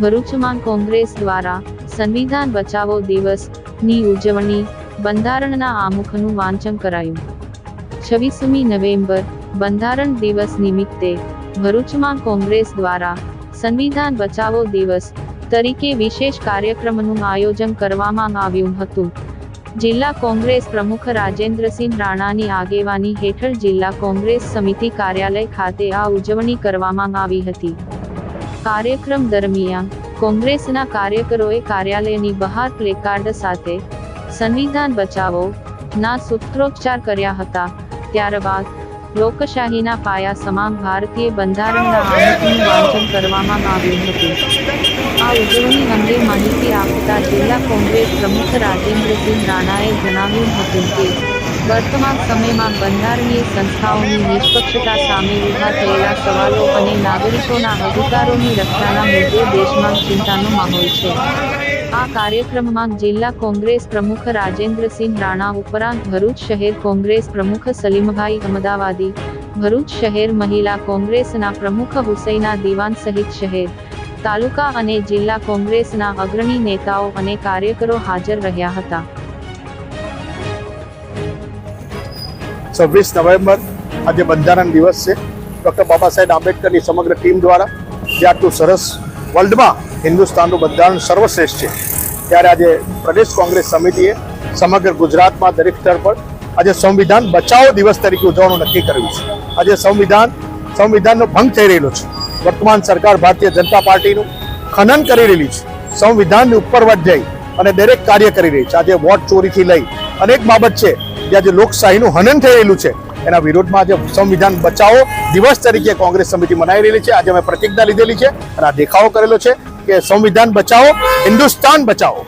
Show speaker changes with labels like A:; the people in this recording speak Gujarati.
A: ભરૂચમાં કોંગ્રેસ દ્વારા સંવિધાન બચાવો દિવસની ઉજવણી બંધારણના આમુખનું વાંચન કરાયું. છવ્વીસમી નવેમ્બર બંધારણ દિવસ નિમિત્તે ભરૂચમાં કોંગ્રેસ દ્વારા સંવિધાન બચાવો દિવસ તરીકે વિશેષ કાર્યક્રમનું આયોજન કરવામાં આવ્યું હતું. જિલ્લા કોંગ્રેસ પ્રમુખ રાજેન્દ્રસિંહ રાણાની આગેવાની હેઠળ જિલ્લા કોંગ્રેસ સમિતિ કાર્યાલય ખાતે આ ઉજવણી કરવામાં આવી હતી. કાર્યક્રમ દરમિયાન કોંગ્રેસના કાર્યકરોએ કાર્યાલયની બહાર પ્લેકાર્ડ સાથે સંવિધાન બચાવો ના સૂત્રોચ્ચાર કર્યા હતા. ત્યારબાદ લોકશાહીના પાયા સમાન ભારતીય બંધારણના આમુખનું વાંચન કરવામાં આવ્યું હતું. આ ઉજવણી અંગે માહિતી આપતા જિલ્લા કોંગ્રેસ પ્રમુખ રાજેન્દ્રસિંહ રાણાએ જણાવ્યું હતું કે વર્તમાન સમયમાં બંધારણીય સંસ્થાઓની નિષ્પક્ષતા સામે ઊભા થયેલા સવાલો અને નાગરિકોના અધિકારોની રક્ષાના મુદ્દે દેશમાં ચિંતાનો માહોલ છે. આ કાર્યક્રમમાં જિલ્લા કોંગ્રેસ પ્રમુખ રાજેન્દ્રસિંહ રાણા ઉપરાંત ભરૂચ શહેર કોંગ્રેસ પ્રમુખ સલીમભાઈ અમદાવાદી, ભરૂચ શહેર મહિલા કોંગ્રેસના પ્રમુખ હુસૈના દિવાન સહિત શહેર, તાલુકા અને જિલ્લા કોંગ્રેસના અગ્રણી નેતાઓ અને કાર્યકરો હાજર રહ્યા હતા.
B: છવ્વીસ નવેમ્બર આજે બંધારણ દિવસ છે. ડૉક્ટર બાબા સાહેબ આંબેડકરની સમગ્ર ટીમ દ્વારા જે આટલું સરસ વર્લ્ડમાં હિન્દુસ્તાનનું બંધારણ સર્વશ્રેષ્ઠ છે. ત્યારે આજે પ્રદેશ કોંગ્રેસ સમિતિએ સમગ્ર ગુજરાતમાં દરેક સ્તર પર આજે સંવિધાન બચાવો દિવસ તરીકે ઉજવવાનું નક્કી કર્યું છે. આજે સંવિધાન, સંવિધાનનો ભંગ થઈ રહેલો છે. વર્તમાન સરકાર ભારતીય જનતા પાર્ટીનું ખનન કરી રહેલી છે. સંવિધાનની ઉપર વટ જઈ અને દરેક કાર્ય કરી રહી છે. આજે વોટ ચોરીથી લઈ અનેક બાબત છે. જે આજે લોકશાહીનું હનન થયેલું છે, એના વિરોધમાં આજે સંવિધાન બચાવો દિવસ તરીકે કોંગ્રેસ સમિતિ મનાવી રહેલી છે. આજે અમે પ્રતિજ્ઞા લીધેલી છે અને આ દેખાવો કરેલો છે કે સંવિધાન બચાવો, હિન્દુસ્તાન બચાવો.